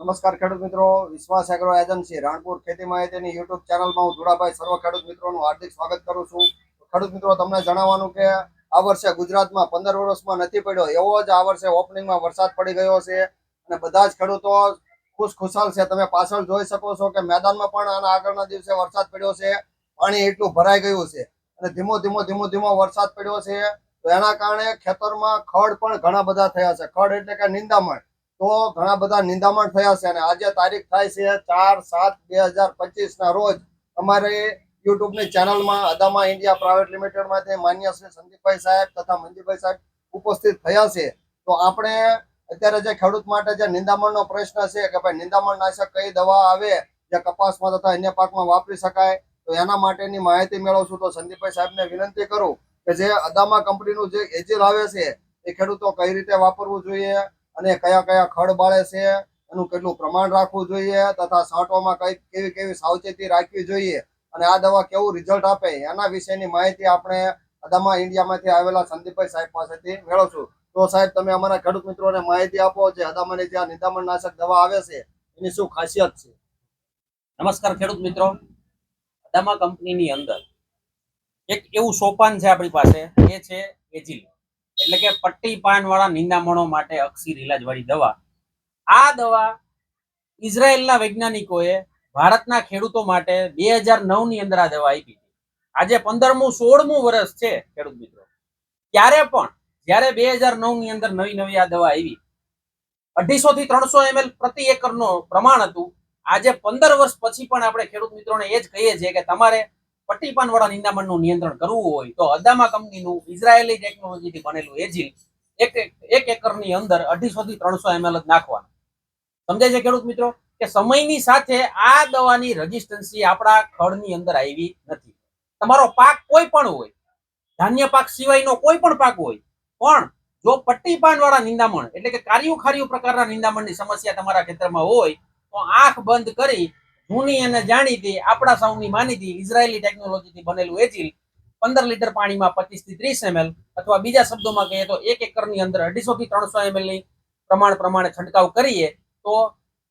નમસ્કાર ખેડૂત મિત્રો. વિશ્વાસ એગ્રો એજન્સી, રાણપુર ખેતી માહિતીની યુટ્યુબ ચેનલમાં હું ધુડાભાઈ સર્વ ખેડૂત મિત્રોનું હાર્દિક સ્વાગત કરું છું. ખેડૂત મિત્રો, તમને જણાવવાનું કે આ વર્ષે ગુજરાતમાં પંદર વર્ષમાં નથી પડ્યો, એવો જ આ વર્ષે ઓપનિંગમાં વરસાદ પડી ગયો છે. અને બધા જ ખેડૂતો ખુશ ખુશાલ છે. તમે પાછળ જોઈ શકો છો કે મેદાનમાં પણ આના આગળના દિવસે વરસાદ પડ્યો છે. પાણી એટલું ભરાઈ ગયું છે. અને ધીમો ધીમો ધીમો ધીમો વરસાદ પડ્યો છે. તો એના કારણે ખેતરમાં ખડ પણ ઘણા બધા થયા છે. ખડ એટલે કે નિંદામણ. તો ઘણા બધા નિંદામણ થયા છે અને આજે તારીખ થાય છે ચાર સાત બે હજાર પચીસ ના રોજ અમારે યુટ્યુબની ચેનલમાં અદામા ઇન્ડિયા પ્રાઇવેટ લિમિટેડમાંથી માન્ય શ્રી સંદીપભાઈ સાહેબ તથા મંજીભાઈ સાહેબ ઉપસ્થિત થયા છે. તો આપણે અત્યારે જે ખેડૂત માટે જે નિંદામણનો પ્રશ્ન છે કે ભાઈ નિંદામણ નાશક કઈ દવા આવે, જે કપાસમાં તથા અન્ય પાકમાં વાપરી શકાય, તો એના માટેની માહિતી મેળવશું. તો સંદીપભાઈ સાહેબને વિનંતી કરું કે જે અદામા કંપનીનું જે એજિલ આવે છે, એ ખેડૂતો કઈ રીતે વાપરવું જોઈએ અને કયા કયા ખડ બાળે છે, એનું કેટલું પ્રમાણ રાખવું જોઈએ, તથા છાંટવામાં કઈ કેવી કેવી સાવચેતી રાખવી જોઈએ, અને આ દવા કેવું રિઝલ્ટ આપે, એના વિશેની માહિતી આપણે અદામા ઇન્ડિયામાંથી આવેલા સંદીપભાઈ સાહેબ પાસેથી મેળવશું. તો સાહેબ, તમે અમારા ખેડૂત મિત્રોને માહિતી આપો જે અદામાની જે નિદામણ નાશક દવા આવે છે, એની શું ખાસિયત છે? નમસ્કાર ખેડૂત મિત્રો. અદામા કંપનીની અંદર એક એવું સોપાન છે આપણી પાસે, એ છે એજિલ એટલે કે પટ્ટી પાન વાળા નિંદામણો માટે અક્ષી ઇલાજ વાળી દવા. આ દવા ઇઝરાયલના વૈજ્ઞાનિકોએ ભારતના ખેડૂતો માટે બે હજાર નવની અંદર આ દવા આપી આજે પંદરમું, સોળમું વર્ષ છે, ખેડૂત મિત્રો. ત્યારે પણ, જ્યારે બે હજાર નવની અંદર નવી નવી આ દવા આવી અઢીસો થી ત્રણસો એમએલ પ્રતિ એકરનું પ્રમાણ હતું. આજે પંદર વર્ષ પછી પણ આપણે ખેડૂત મિત્રોને એ જ કહીએ છીએ કે તમારે પટ્ટીપાન વાળા નિંદામણનું નિયંત્રણ કરવું હોય તો અદામા કંપનીનું ઇઝરાયેલી ટેકનોલોજીથી બનેલું એજિલ એક એક એકરની અંદર અઢીસો થી ત્રણસો એમએલ જ નાખવાનું. સમજાય છે ખેડૂત મિત્રો? કે સમયની સાથે આ દવાની રજીસ્ટન્સી આપણા ખડની અંદર આવી નથી. તમારો પાક કોઈ પણ હોય, ધાન્ય પાક સિવાયનો કોઈ પણ પાક હોય, પણ જો પટ્ટીપાન વાળા નિંદામણ એટલે કે કાર્યું ખાર્યું પ્રકારના નિંદામણની સમસ્યા તમારા ખેતરમાં હોય, તો આંખ બંધ કરી જૂની અને જાણીતી, આપણા સૌની માનીતી ઇઝરાયેલી ટેકનોલોજીથી બનેલું એજિલ પંદર લીટર પાણીમાં પચીસથી ત્રીસ એમએલ અથવા બીજા શબ્દોમાં કહીએ તો એક એકરની અંદર અઢીસો થી ત્રણસો એમએલની પ્રમાણ પ્રમાણે છંટકાવ કરીએ તો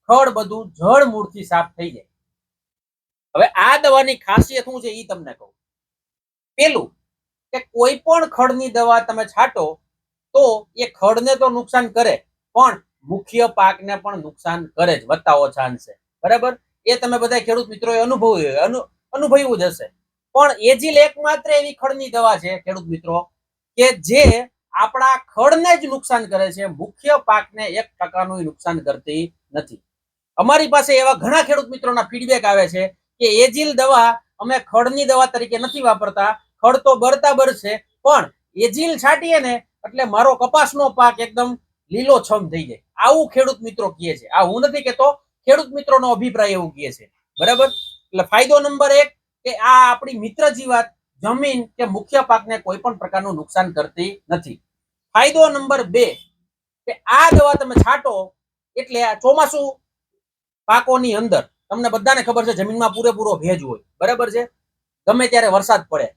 ખડ બધું જળ મૂળથી સાફ થઈ જાય. હવે આ દવાની ખાસિયત શું છે એ તમને કહું. પેલું કે કોઈ પણ ખડની દવા તમે છાંટો તો એ ખડને તો નુકસાન કરે, પણ મુખ્ય પાકને પણ નુકસાન કરે જ, વત્તા ઓછા અંશે. બરાબર? એ તમે બધા ખેડૂત મિત્રોએ અનુભવ્યું અનુભવ્યું જ હશે. પણ એજીલ એકમાત્ર એવી ખડની દવા છે, ખેડૂત મિત્રો, કે જે આપણા ખડને જ નુકસાન કરે છે, મુખ્ય પાકને એક ટકાનું નુકસાન કરતી નથી. અમારી પાસે એવા ઘણા ખેડૂત મિત્રોના ફીડબેક આવે છે કે એજીલ દવા અમે ખડની દવા તરીકે નથી વાપરતા, ખડ તો બળતા છે, પણ એજીલ છાંટીએ ને, એટલે મારો કપાસનો પાક એકદમ લીલો છમ થઈ જાય. આવું ખેડૂત મિત્રો કહે છે. આ હું નથી કેતો ખેડૂત મિત્રોનો અભિપ્રાય એવું કહે છે. બરાબર? એટલે ફાયદો નંબર એક કે આ આપણી મિત્ર જીવાત જમીન કે મુખ્ય પાકને કોઈ પણ પ્રકારનું નુકસાન કરતી નથી. ફાયદો નંબર બે કે આ દવા તમે છાંટો એટલે આ ચોમાસું પાકોની અંદર તમને બધાને ખબર છે જમીનમાં પૂરેપૂરો ભેજ હોય. બરાબર છે? ગમે ત્યારે વરસાદ પડે.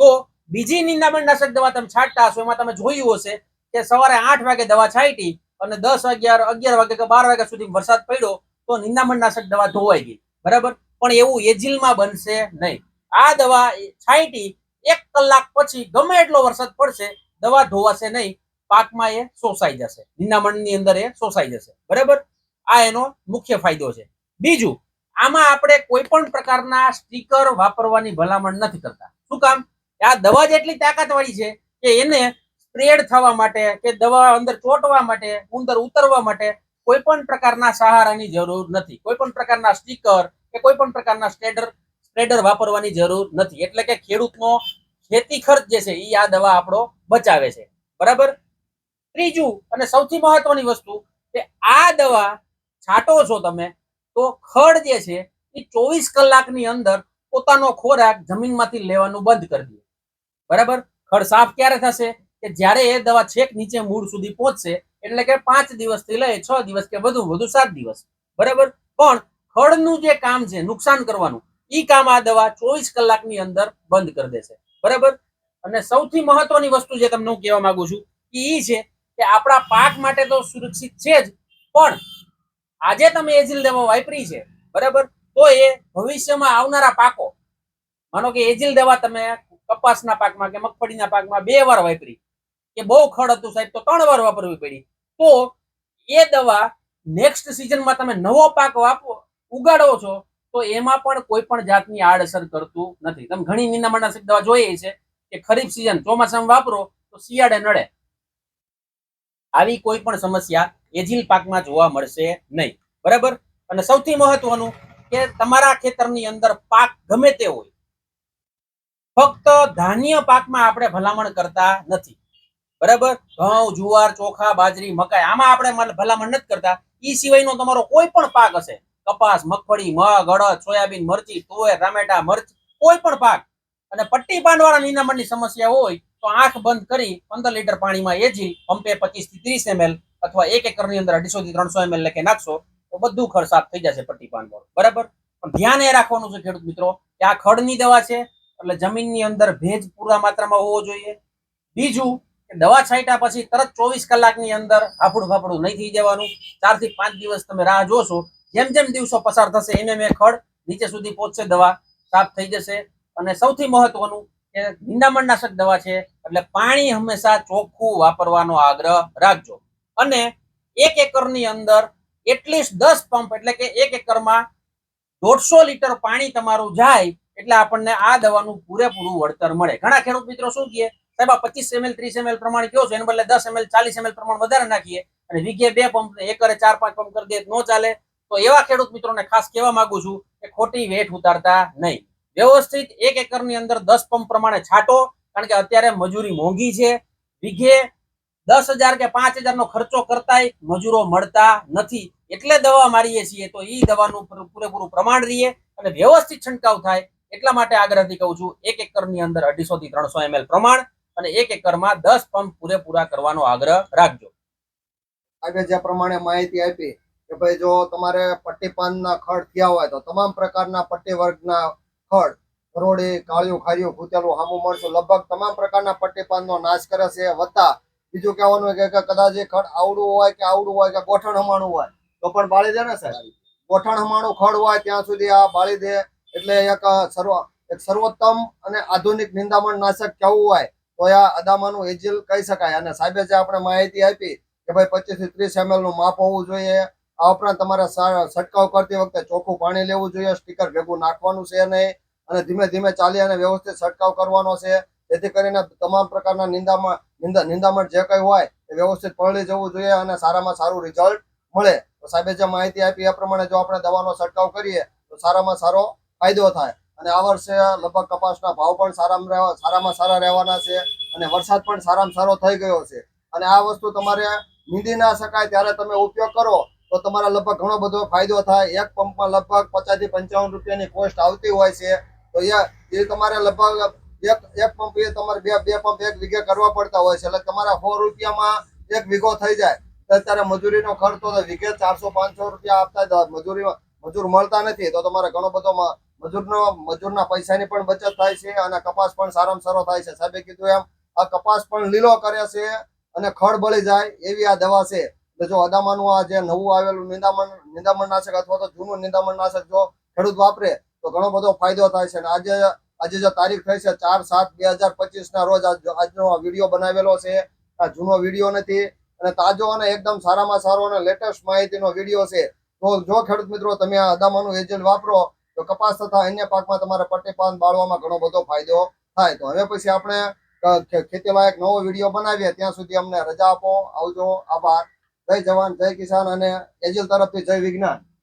તો બીજી નિંદામણનાશક દવા તમે છાંટતા હશો, એમાં તમે જોયું હશે કે સવારે આઠ વાગે દવા છાંટી અને દસ અગિયાર અગિયાર વાગે કે બાર વાગ્યા સુધી વરસાદ પડ્યો તો નિંદામણનાશક દવા ધોવાઈ ગઈ. બરાબર? પણ એવું એજિલમાં બનશે નહીં. આ દવા છાંટી એક કલાક પછી ગમે એટલો વરસાદ પડશે, દવા ધોવાશે નહીં, પાકમાં એ શોષાઈ જશે. નિંદામણની અંદર એ શોષાઈ જશે. બરાબર? આ એનો મુખ્ય ફાયદો છે. બીજું, આમાં આપણે કોઈ પણ પ્રકારના સ્ટીકર વાપરવાની ભલામણ નથી કરતા. શું કામ? આ દવા જેટલી તાકાતવાળી છે કે એને સ્પ્રેડ થવા માટે, કે દવા અંદર ચોંટવા માટે, ઉંદર ઉતરવા માટે કોઈ પણ પ્રકારના સહારાની જરૂર નથી. કોઈ પણ પ્રકારના સ્ટીકર કે કોઈ પણ પ્રકારના સ્ટેડર સ્પ્રેડર વાપરવાની જરૂર નથી. એટલે કે ખેડૂતનો ખેતી ખર્ચ જે છે એ આ દવા આપણો બચાવે છે. બરાબર? ત્રીજું અને સૌથી મહત્વની વસ્તુ કે આ દવા છાંટો છો તમે, તો ખડ જે છે એ ચોવીસ કલાકની અંદર પોતાનો ખોરાક જમીનમાંથી લેવાનું બંધ કરી દે. બરાબર? ખડ સાફ ક્યારે થશે? કે જ્યારે એ દવા છેક નીચે મૂળ સુધી પહોંચશે એટલે કે પાંચ દિવસથી લઈ છ દિવસ કે વધુ વધુ સાત દિવસ. બરાબર? પણ ખડનું જે કામ છે, નુકસાન કરવાનું, ઈ કામ આ દવા ચોવીસ કલાકની અંદર બંધ કરી દેશે બરાબર? અને સૌથી મહત્વની વસ્તુ જે તમને હું કહેવા માંગુ છું એ છે કે આપણા પાક માટે તો સુરક્ષિત છે જ, પણ આજે તમે એજિલ દવા વાપરી છે, બરાબર? તો એ ભવિષ્યમાં આવનારા પાકો, માનો કે એજિલ દવા તમે કપાસના પાકમાં કે મગફળીના પાકમાં બે વાર વાપરી, કે બહુ ખડ હતું સાહેબ, તો ત્રણ વાર વાપરવી પડી. તો એ દવા નેક્સ્ટ સિઝનમાં તમે નવો પાક વાપો ઉગાડો છો, તો એમાં પણ કોઈ પણ જાતની આડઅસર કરતું નથી. તમે ઘણી નિંદામણનાશક દવા જોઈએ છે કે ખરીફ સિઝન ચોમાસામાં વાપરો, તો શિયાળે નડે. આવી કોઈ પણ સમસ્યા એજીલ પાકમાં જોવા મળશે નહીં. બરાબર? અને સૌથી મહત્વનું કે તમારા ખેતરની અંદર પાક ગમે તે હોય, ફક્ત ધાન્ય પાકમાં આપણે ભલામણ કરતા નથી. બરાબર? ઘઉં, જુવાર, ચોખા, બાજરી, મકાઈ. આમાં આપણે ભલામણ નથી કરતા. ઈ સિવાયનો તમારો કોઈ પણ પાક હશે. કપાસ, મગફળી, મગ, અડદ, સોયાબીન, મરચી, તુવેર, ટામેટા, મરચ, કોઈ પણ પાક. અને પટ્ટી પાંડવાળા નિંદામણની સમસ્યા હોય તો આંખ બંધ કરી પંદર લીટર પાણીમાં એજી, પંપે પચીસથી ત્રીસ એમએલ અથવા એક એકરની અંદર અઢીસો થી ત્રણસો એમએલ લખે નાખશો, તો બધું ખર્ચ સાફ થઈ જશે પટ્ટી પાંડવાળું. બરાબર? પણ ધ્યાન એ રાખવાનું છે ખેડૂત મિત્રો કે આ ખડની દવા છે, એટલે જમીનની અંદર ભેજ પૂરા માત્રામાં હોવો જોઈએ. બીજું દવા છાંટ્યા પછી તરત ચોવીસ કલાકની અંદર હાફડું ફાફડું નહીં થઈ જવાનું. ચારથી પાંચ દિવસ તમે રાહ જોશો. જેમ જેમ દિવસો પસાર થશે એમ એમ ખડ નીચે સુધી પહોંચશે, દવા સાફ થઈ જશે. અને સૌથી મહત્વનું કે નિંદામણનાશક દવા છે, એટલે પાણી હંમેશા ચોખ્ખું વાપરવાનો આગ્રહ રાખજો. અને એક એકરની અંદર એટલીસ્ટ દસ પંપ, એટલે કે એક એકરમાં દોઢસો લીટર પાણી તમારું જાય, એટલે આપણને આ દવાનું પૂરેપૂરું વળતર મળે. ઘણા ખેડૂત મિત્રો શું કહે? સાહેબ, આ પચીસ એમએલ ત્રીસ એમએલ પ્રમાણે કયો છો? એને બદલે દસ એમએલ ચાલીસ એમએલ પ્રમાણ વધારે નાખીએ અને વીઘે બે પંપ એકરે ચાર પાંચ પંપ કરી દે, ન ચાલે, તો એવા ખેડૂત મિત્રોને ખાસ કહેવા માંગુ છું કે ખોટી વેઠ ઉતારતા નહીં. વ્યવસ્થિત એક એકરની અંદર દસ પંપ પ્રમાણે છાંટો, કારણ કે અત્યારે મજૂરી મોંઘી છે. વીઘે દસ હજાર કે પાંચ હજારનો ખર્ચો કરતાય મજૂરો મળતા નથી. એટલે દવા મારીએ છીએ તો એ દવાનું પૂરેપૂરું પ્રમાણ રહીએ અને વ્યવસ્થિત છંટકાવ થાય એટલા માટે આગ્રહથી કહું છું, એક એકરની અંદર અઢીસો થી ત્રણસો એમએલ પ્રમાણ અને એક એકરમાં દસ પંપ પૂરેપૂરા કરવાનો આગ્રહ રાખજો. આગળ જે પ્રમાણે માહિતી આપી કે ભાઈ જો તમારે પટ્ટી પાનના ખડ થયા હોય તો તમામ પ્રકારના પટ્ટી વર્ગના ખડ ભરોડી કાળિયું ખાર્યું ભૂતેલું, હામું મળશું લગભગ તમામ પ્રકારના પટ્ટી પાનનો નાશ કરે છે. વત્તા બીજું કહેવાનું કે કદાચ એ ખડ આવડું હોય કે આવડું હોય કે ગોઠણ હમાણું હોય, તો પણ બાળી દે ને સાહેબ? ગોઠણ હમાણું ખડ હોય ત્યાં સુધી આ બાળી દે. એટલે એક સર્વ, એક સર્વોત્તમ અને આધુનિક નિંદામણ નાશક કેવું હોય? તો આ અદામાનું એજિલ કહી શકાય. અને સાહેબે જે આપણે માહિતી આપી કે ભાઈ પચીસથી ત્રીસ એમએલનું માપ હોવું જોઈએ, આ ઉપરાંત તમારે છટકાવ કરતી વખતે ચોખ્ખું પાણી લેવું જોઈએ સ્ટીકર ભેગું નાખવાનું છે નહીં, અને ધીમે ધીમે ચાલી અને વ્યવસ્થિત છંટકાવ કરવાનો છે. જેથી કરીને તમામ પ્રકારના નિંદામણ, નિંદા, નિંદામણ જે કંઈ હોય એ વ્યવસ્થિત પલળી જવું જોઈએ અને સારામાં સારું રિઝલ્ટ મળે. તો સાહેબે જે માહિતી આપી એ પ્રમાણે જો આપણે દવાનો છંટકાવ કરીએ, તો સારામાં સારો ફાયદો થાય. અને આ વર્ષે લગભગ કપાસના ભાવ પણ સારામાં સારામાં સારા રહેવાના છે અને વરસાદ પણ સારામાં સારો થઈ ગયો છે. અને આ વસ્તુ તમારે નીંદી ના શકાય ત્યારે તમે ઉપયોગ કરો તો તમારા લગભગ ઘણો બધો ફાયદો થાય. એક પંપમાં લગભગ પચાસથી પંચાવન રૂપિયાની કોસ્ટ આવતી હોય છે. તો એ તમારે લગભગ એક એક પંપ એ તમારે બે બે પંપ એક વીઘે કરવા પડતા હોય છે. એટલે તમારા સો રૂપિયામાં એક વીઘો થઈ જાય. અત્યારે મજૂરીનો ખર્ચ તો વીઘે ચારસો પાંચસો રૂપિયા આપતા મજૂરી મજૂર મળતા નથી તો તમારે ઘણો બધો મજૂરનો મજૂરના પૈસાની પણ બચત થાય છે અને કપાસ પણ સારામાં સારો થાય છે. સાહેબે કીધું એમ, આ કપાસ પણ લીલો કરે છે અને ખડ બળી જાય એવી આ દવા છે. એટલે જો અદામાનું આ જે નવું આવેલું નિંદામણ નિંદામણ નાશક અથવા તો જૂનું નિંદામણ નાશક જો ખેડૂત વાપરે, તો ઘણો બધો ફાયદો થાય છે. અને આજે આજે જે તારીખ થઈ છે ચાર સાત બે હજાર પચીસ ના રોજ આજ, આજનો વીડિયો બનાવેલો છે. આ જૂનો વીડિયો નથી અને તાજો અને એકદમ સારામાં સારો અને લેટેસ્ટ માહિતીનો વીડિયો છે. તો જો ખેડૂત મિત્રો તમે આ અદામાનું એજન્ટ વાપરો તો કપાસ તથા અન્ય પાકમાં તમારે પટ્ટી પાન બાળવામાં ઘણો બધો ફાયદો થાય. તો હવે પછી આપણે અ, ખે- ખેતી લાયક નવો વીડિયો બનાવીએ. ત્યાં સુધી અમને રજા આપો. આવજો. આભાર. જય જવાન જય કિસાન અને એજિલ તરફથી જય વિજ્ઞાન.